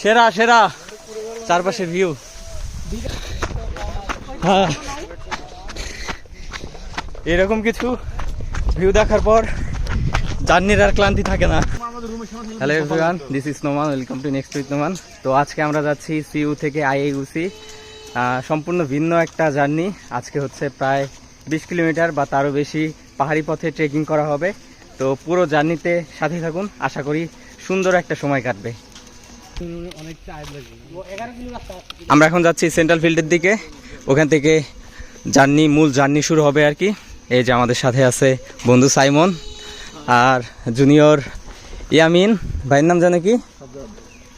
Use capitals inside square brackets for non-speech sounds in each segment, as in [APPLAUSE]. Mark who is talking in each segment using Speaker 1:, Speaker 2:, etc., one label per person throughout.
Speaker 1: সেরা সেরা। চারপাশের ভিউ হ্যাঁ। এরকম কিছু ভিউ দেখার পর জার্নির আর ক্লান্তি থাকে না। Hello everyone this is Noman welcome to next with Noman তো আজকে আমরা যাচ্ছি সিইউ থেকে আইআইউসি সম্পূর্ণ ভিন্ন একটা জার্নি। আজকে হচ্ছে প্রায় বিশ কিলোমিটার বা তারও বেশি পাহাড়ি পথে ট্রেকিং করা হবে। তো পুরো জার্নিতে সাথে থাকুন। আশা করি সুন্দর একটা সময় কাটবে। আমরা এখন যাচ্ছি সেন্ট্রাল ফিল্ডের দিকে। ওখান থেকে জার্নি মূল জার্নি শুরু হবে আর কি। এই যে আমাদের সাথে আছে বন্ধু সাইমন আর জুনিয়র ইয়ামিন। ভাইয়ের নাম জানে কি?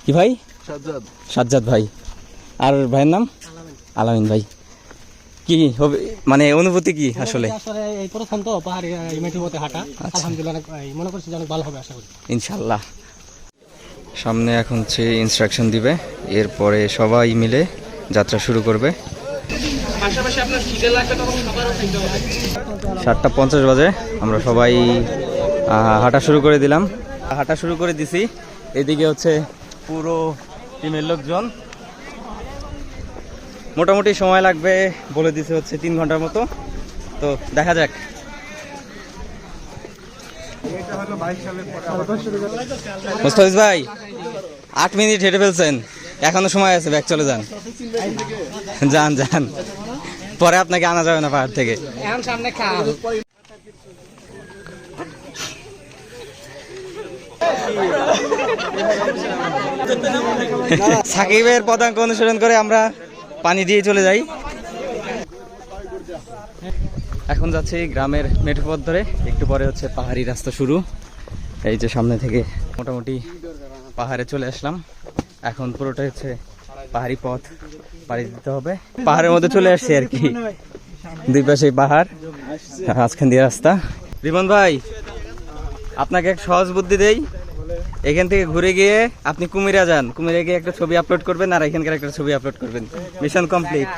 Speaker 1: কি ভাই?
Speaker 2: সাজ্জাদ
Speaker 1: ভাই। আর ভাইয়ের নাম? আলামিন ভাই। কি হবে মানে অনুভূতি কি আসলে?
Speaker 3: আসলে এই প্রথম তো পাহাড়ি এই মেঠুর মধ্যে হাঁটা আলহামদুলিল্লাহ মনে করছি অনেক ভালো হবে আশা করি।
Speaker 1: ইনশাল্লাহ সামনে এখন হচ্ছে ইনস্ট্রাকশন দিবে। এরপরে সবাই মিলে যাত্রা শুরু করবে। সাতটা পঞ্চাশ বাজে আমরা সবাই হাঁটা শুরু করে দিলাম। হাঁটা শুরু করে দিছি। এদিকে হচ্ছে পুরো টিমের লোকজন। মোটামুটি সময় লাগবে বলে দিছে হচ্ছে তিন ঘণ্টার মতো। তো দেখা যাক। মুস্তাফিজ ভাই আট মিনিট হেঁটে ফেলছেন। এখনও সময় আছে ব্যাগ চলে যান। যান যান। পরে আপনাকে আনা যাবে না পাহাড় থেকে। সাকিবের পদাঙ্ক অনুসরণ করে আমরা পানি দিয়ে চলে যাই। এখন যাচ্ছি গ্রামের মেঠো পথ ধরে। একটু পরে হচ্ছে পাহাড়ি রাস্তা শুরু। এই যে সামনে থেকে মোটামুটি পাহাড়ে চলে আসলাম। এখন পুরোটা হচ্ছে পাহাড়ি পথ, পাড়ি দিতে হবে। পাহাড়ের মধ্যে চলে আসছি আর কি। দুই পাশে পাহাড় মাঝখান দিয়ে রাস্তা। রিমন ভাই, আপনাকে এক সহজ বুদ্ধি দেই। এখান থেকে ঘুরে গিয়ে আপনি কুমিরা যান। কুমিরে গিয়ে একটা ছবি আপলোড করবেন আর এখানকার একটা ছবি আপলোড করবেন। মিশন কমপ্লিট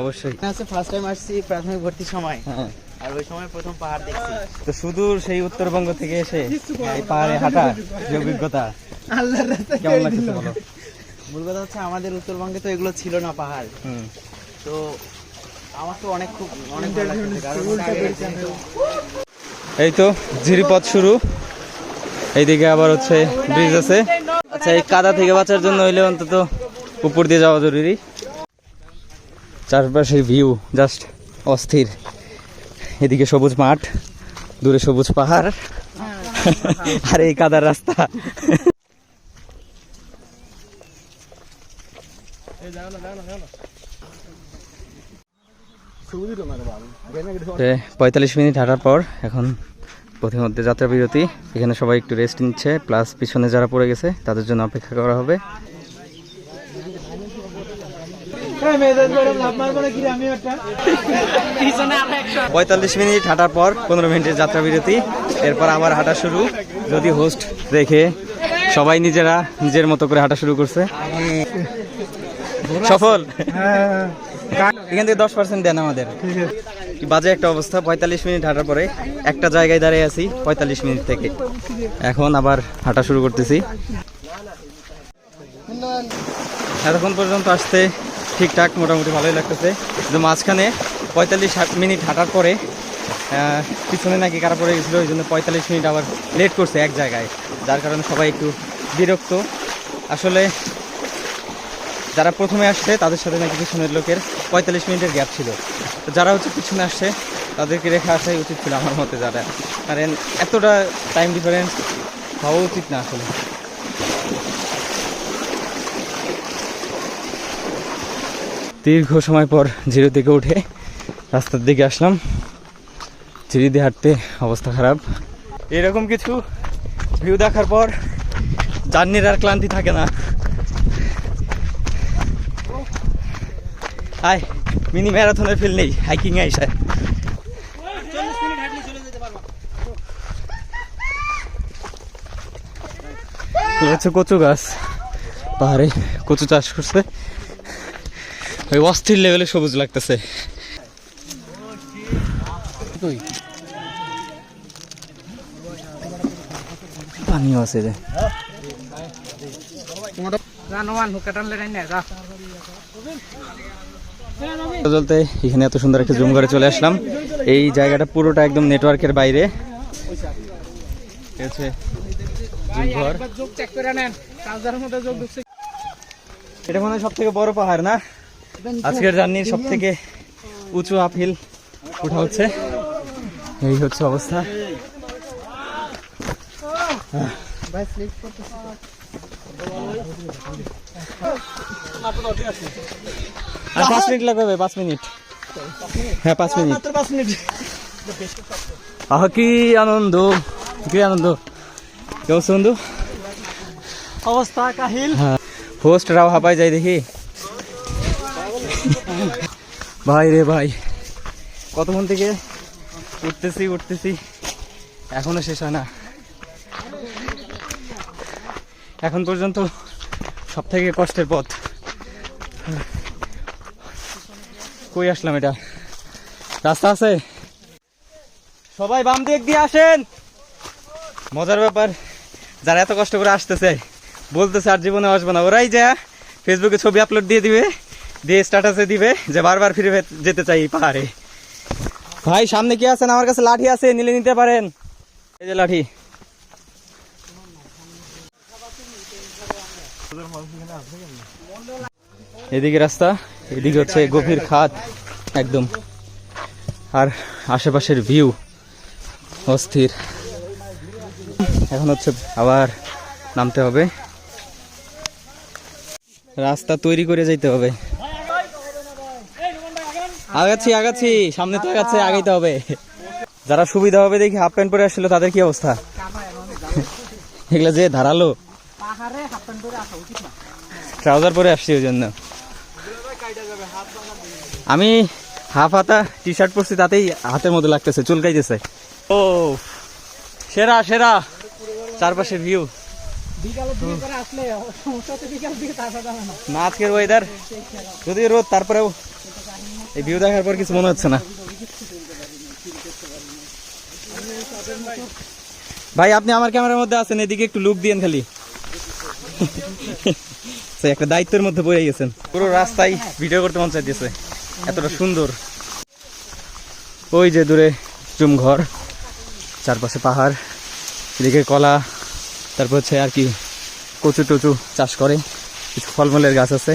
Speaker 1: অবশ্যই।
Speaker 2: ফার্স্ট টাইম আসছি প্রাথমিক ভর্তির সময়।
Speaker 1: হ্যাঁ।
Speaker 2: আর ওই সময় প্রথম পাহাড় দেখছি।
Speaker 1: তো সুদূর সেই উত্তরবঙ্গ থেকে এসে এই পাহাড়ে হাঁটা যে অভিজ্ঞতা?
Speaker 2: আল্লাহর রাস্তায়
Speaker 1: কেমন লাগছে বলো?
Speaker 2: মূল কথা হচ্ছে আমাদের উত্তরবঙ্গে তো এগুলো ছিল না পাহাড়। তো আমার তো অনেক খুব অনেক
Speaker 1: এই তো ঝিরিপথ শুরু। এইদিকে আবার হচ্ছে ব্রিজ আছে। আচ্ছা এই কাদা থেকে বাঁচার জন্য হইলে অন্তত উপর দিয়ে যাওয়া জরুরি। চারপাশের ভিউ জাস্ট অস্থির। এদিকে সবুজ মাঠ, দূরে সবুজ পাহাড়। আর এই কাদার রাস্তা। পঁয়তাল্লিশ মিনিট হাঁটার পর এখন পথের মধ্যে যাত্রা বিরতি। এখানে সবাই একটু রেস্ট নিচ্ছে প্লাস পিছনে যারা পড়ে গেছে তাদের জন্য অপেক্ষা করা হবে। পঁয়তাল্লিশ মিনিট হাঁটার পর পনেরো মিনিটের যাত্রা বিরতি। এরপর আবার হাঁটা শুরু। যদি হোস্ট দেখে সবাই নিজেরা নিজের মতো করে হাঁটা শুরু করছে। সফল? এখান থেকে দশ পার্সেন্ট দেন আমাদের। বাজে একটা অবস্থা, পঁয়তাল্লিশ মিনিট হাঁটার পরে একটা জায়গায় দাঁড়িয়ে আছি, পঁয়তাল্লিশ মিনিট থেকে। এখন আবার হাঁটা শুরু করতেছি। এতক্ষণ পর্যন্ত আসতে ঠিকঠাক মোটামুটি ভালোই লাগতেছে। কিন্তু মাঝখানে পঁয়তাল্লিশ মিনিট হাঁটার পরে পিছনে নাকি কারা পড়ে গেছিল, ওই জন্য পঁয়তাল্লিশ মিনিট আবার লেট করছে এক জায়গায়। যার কারণে সবাই একটু বিরক্ত। আসলে যারা প্রথমে আসছে, তাদের সাথে নাকি পিছনের লোকের পঁয়তাল্লিশ মিনিটের গ্যাপ ছিল। তো যারা হচ্ছে পিছনে আসছে, তাদেরকে রেখে আসাই উচিত ছিল আমার মতে যারা। কারণ এতটা টাইম ডিফারেন্স হওয়া উচিত না আসলে। দীর্ঘ সময় পর জিরো থেকে উঠে রাস্তার দিকে আসলাম। ঝিরি দিয়ে হাঁটতে অবস্থা খারাপ। এরকম কিছু ভিউ দেখার পর জার্নির আর ক্লান্তি থাকে না। হাই মিনি ম্যারাথনের ফিল নেই হাইকিং এ আইসায় এটা হচ্ছে কচু গাছ। পাহাড়ে কচু চাষ করছে। ওই অস্থির লেভেলে সবুজ লাগতেছে। পানিও আছে রে।
Speaker 2: রানোয়ান হুকা টানলে না
Speaker 1: চলতে এখানে এত সুন্দর একটা জুম করে চলে আসলাম। এই জায়গাটা পুরোটা একদম নেটওয়ার্কের বাইরে। এটা মনে হয় সব থেকে বড় পাহাড় না? আজকের জার্নির সব থেকে উঁচু আপহিল উঠা হচ্ছে। এই হচ্ছে অবস্থা। আর পাঁচ মিনিট লাগবে ভাই পাঁচ মিনিট। হ্যাঁ পাঁচ মিনিট।
Speaker 3: পাঁচ মিনিট।
Speaker 1: আহ কি আনন্দ কি আনন্দ। কেউ বন্ধু?
Speaker 3: অবস্থা কাহিল।
Speaker 1: হোস্টরাও হাঁপায় যাই দেখি। ভাই রে ভাই কতক্ষণ থেকে উঠতেছি উঠতেছি। এখনও শেষ হয় না। এখন পর্যন্ত সব থেকে কষ্টের পথ। কই আসলাম এটা? রাস্তা আছে? সবাই বাম দিক দিয়ে আসেন। মজার ব্যাপার, যারা এত কষ্ট করে আসতেছে, বলতেছে আর জীবনে আসব না। ওরাই যা ফেসবুকে ছবি আপলোড দিয়ে দিবে, দিয়ে স্ট্যাটাসে দিবে যে বারবার ফিরে যেতে চাই পাহাড়ে। ভাই, সামনে কি আছেন? আমার কাছে লাঠি আছে, নিলে নিতে পারেন। এই যে লাঠি। এদিকে রাস্তা, এদিকে হচ্ছে গভীর খাত একদম। আর আশেপাশের ভিউ অস্থির। এখন হচ্ছে আবার নামতে হবে। রাস্তা তৈরি করে যাইতে হবে। আগাচ্ছি আগাচ্ছি, সামনে তো আগাচ্ছে আগাইতে হবে। যারা সুবিধা হবে দেখি হাফ প্যান্ট পরে আসছিল তাদের কি অবস্থা? এগুলা যে ধারালো। ট্রাউজার পরে আসছি ওই জন্য। আমি হাফ হাতা টি শার্ট পরছি তাতেই হাতের মধ্যে লাগতেছে চুলকাইতেছে। ও সেরা সেরা। চারপাশে ভিউ
Speaker 2: না।
Speaker 1: আজকের ওয়েদার যদি রোদ তারপরেও এই ভিউ দেখার পর কিছু মনে হচ্ছে না। ভাই আপনি আমার ক্যামেরার মধ্যে আছেন এদিকে একটু লুক দিয়েন খালি। [LAUGHS] একটা দায়িত্বের মধ্যে পড়ে গেছেন। পুরো রাস্তায় ভিডিও করতে মন চাইতেছে। এতটা সুন্দর। ওই যে দূরে চুম ঘর, চারপাশে পাহাড়, এদিকে কলা, তারপর হচ্ছে আর কি কচু টচু চাষ করে। কিছু ফলমূলের গাছ আছে।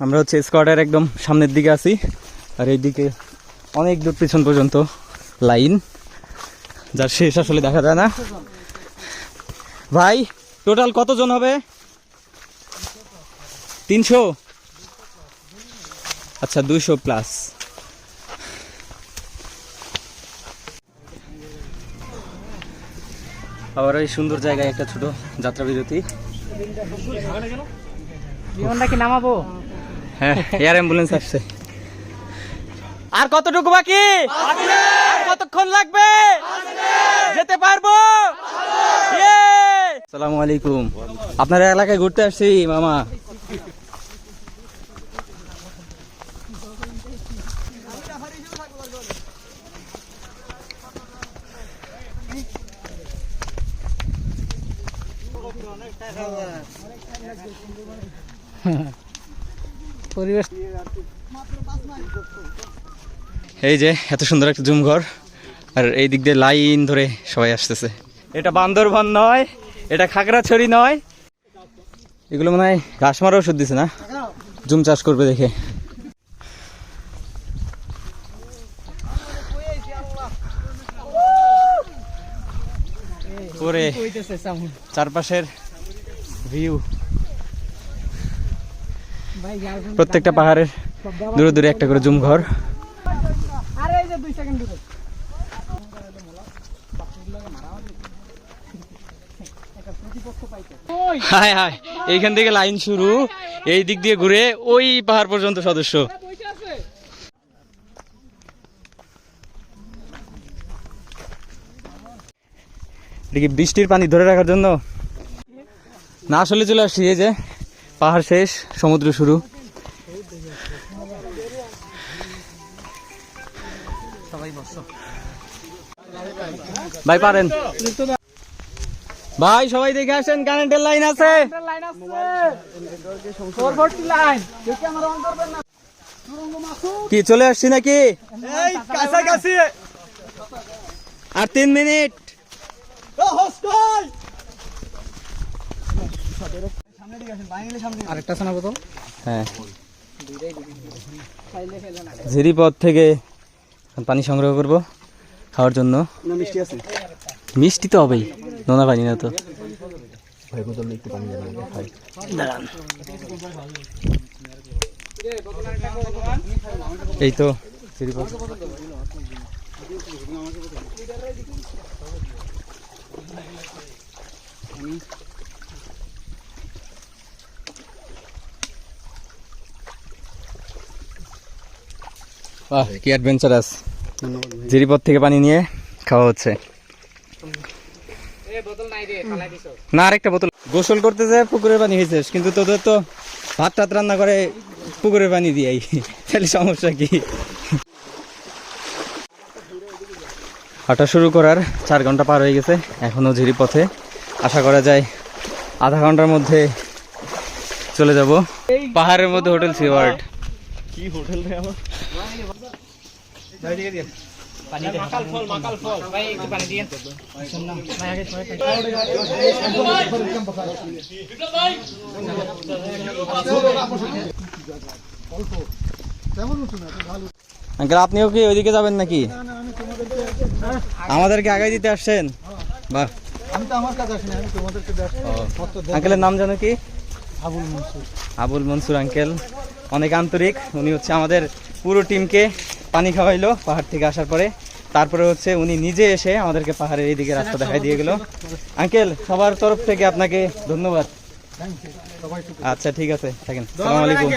Speaker 1: আমরা হচ্ছে স্কোয়াডের একদম সামনের দিকে আছি। আর এইদিকে অনেক দূর পিছন পর্যন্ত লাইন। যার শেষ আসলে দেখা যায় না। ভাই টোটাল কতজন হবে? তিনশো? আচ্ছা দুইশো প্লাস আবার ওই সুন্দর জায়গায় একটা ছোট যাত্রা বিরতি।
Speaker 2: বিমানটা কি নামাবো?
Speaker 1: হ্যাঁ এয়ার অ্যাম্বুলেন্স আসছে। আর কতটুকু বাকি? কতক্ষণ লাগবে? যেতে পারব সালামু আলাইকুম। আপনার এলাকায় ঘুরতে আসছি মামা।
Speaker 2: পরিবেশ।
Speaker 1: এই যে এত সুন্দর একটা জুম ঘর আর এই দিক দিয়ে লাইন ধরে সবাই আসতেছে। এটা বান্দরবান নয় এটা খাগড়াছড়ি নয়। এগুলো মনে হয় ঘাস মারা ওষুধ দিছে না? জুম চাষ করবে দেখে।
Speaker 2: সাউন্ড
Speaker 1: চারপাশের ভিউ প্রত্যেকটা পাহাড়ের দূরে দূরে একটা করে জুম ঘর
Speaker 2: আরে এই যে দুই সেকেন্ড দূরে ওই
Speaker 1: হায় হায়, এইখান থেকে লাইন শুরু, এই দিক দিয়ে ঘুরে ওই পাহাড় পর্যন্ত সদস্য। এটা কি বৃষ্টির পানি ধরে রাখার জন্য? না, আসলে চলে আসছি, এই যে পাহাড় শেষ, সমুদ্র শুরু। ভাই, পারেন। ভাই সবাই দেখে আসেন কারেন্টের লাইন আছে। কি চলে আসছি নাকি? আর তিন মিনিট।
Speaker 3: আরেকটা শোনা বোতল
Speaker 1: হ্যাঁ। ঝিরিপথ থেকে পানি সংগ্রহ করব খাওয়ার জন্য।
Speaker 2: মিষ্টি আছে।
Speaker 1: মিষ্টি তো হবেই। নোনা পানি না তো। এই তো। বাহ কি অ্যাডভেঞ্চারাস জিরিপথ থেকে পানি নিয়ে খাওয়া হচ্ছে। না আরেকটা বোতল। গোসল করতে যায় পুকুরের পানি হয়েছিস কিন্তু তোদের তো ভাত টাত রান্না করে পুকুরের পানি দিয়াই। তাহলে সমস্যা কি? হাঁটা শুরু করার চার ঘণ্টা পার হয়ে গেছে এখনও ঝিরি পথে। আশা করা যায় আধা ঘণ্টার মধ্যে চলে যাব। পাহাড়ের মধ্যে হোটেল সিওয়ার্ড।
Speaker 2: কি হোটেল রে আমার?
Speaker 1: আঙ্কেল আপনিও কি ওইদিকে যাবেন নাকি? আমাদেরকে আগাই দিতে আসছেন? বাহ।
Speaker 3: আমি তো আমার কাছে আসিনি আমি তোমাদেরকে
Speaker 1: আঙ্কেলের নাম জানো কি?
Speaker 3: আবুল মনসুর।
Speaker 1: আবুল মনসুর আঙ্কেল। অনেক আন্তরিক। উনি হচ্ছে আমাদের পুরো টিমকে পানি খাওয়াইলো পাহাড় থেকে আসার পরে। তারপরে হচ্ছে উনি নিজে এসে আমাদেরকে পাহাড়ের এইদিকে রাস্তা দেখাই দিয়ে গেল। আঙ্কেল সবার তরফ থেকে আপনাকে ধন্যবাদ। আচ্ছা ঠিক আছে থাকেন। সালাম আলাইকুম।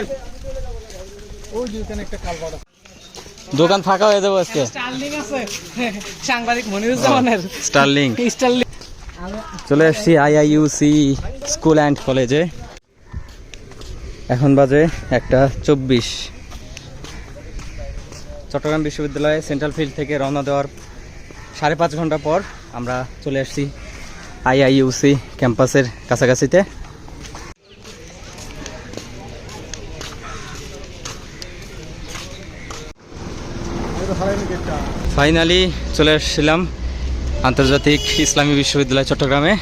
Speaker 1: দোকান ফাঁকা হয়ে যাব আজকে।
Speaker 3: সাংবাদিক মনিরুজ্জামানের।
Speaker 1: স্টারলিং।
Speaker 3: স্টার্লিং।
Speaker 1: চলে আইআইইউসি স্কুল অ্যান্ড কলেজে। এখন বাজে একটা চব্বিশ। চট্টগ্রাম বিশ্ববিদ্যালয়ে সেন্ট্রাল ফিল্ড থেকে রওনা দেওয়ার সাড়ে পাঁচ ঘণ্টা পর আমরা চলে আসছি আইআইইউসি ক্যাম্পাসের কাছাকাছিতে। ফাইনালি চলে আসছিলাম আন্তর্জাতিক ইসলামী বিশ্ববিদ্যালয় চট্টগ্রামে।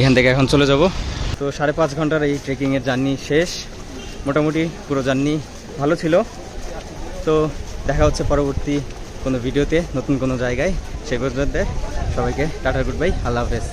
Speaker 1: এখান থেকে এখন চলে যাব। তো সাড়ে পাঁচ ঘণ্টার এই ট্রেকিংয়ের জার্নি শেষ। মোটামুটি পুরো জার্নি ভালো ছিল। তো দেখা হচ্ছে পরবর্তী কোনো ভিডিওতে, নতুন কোনো জায়গায় সেই পর্যন্ত সবাইকে টাটা, গুড বাই, আল্লাহ হাফেজ।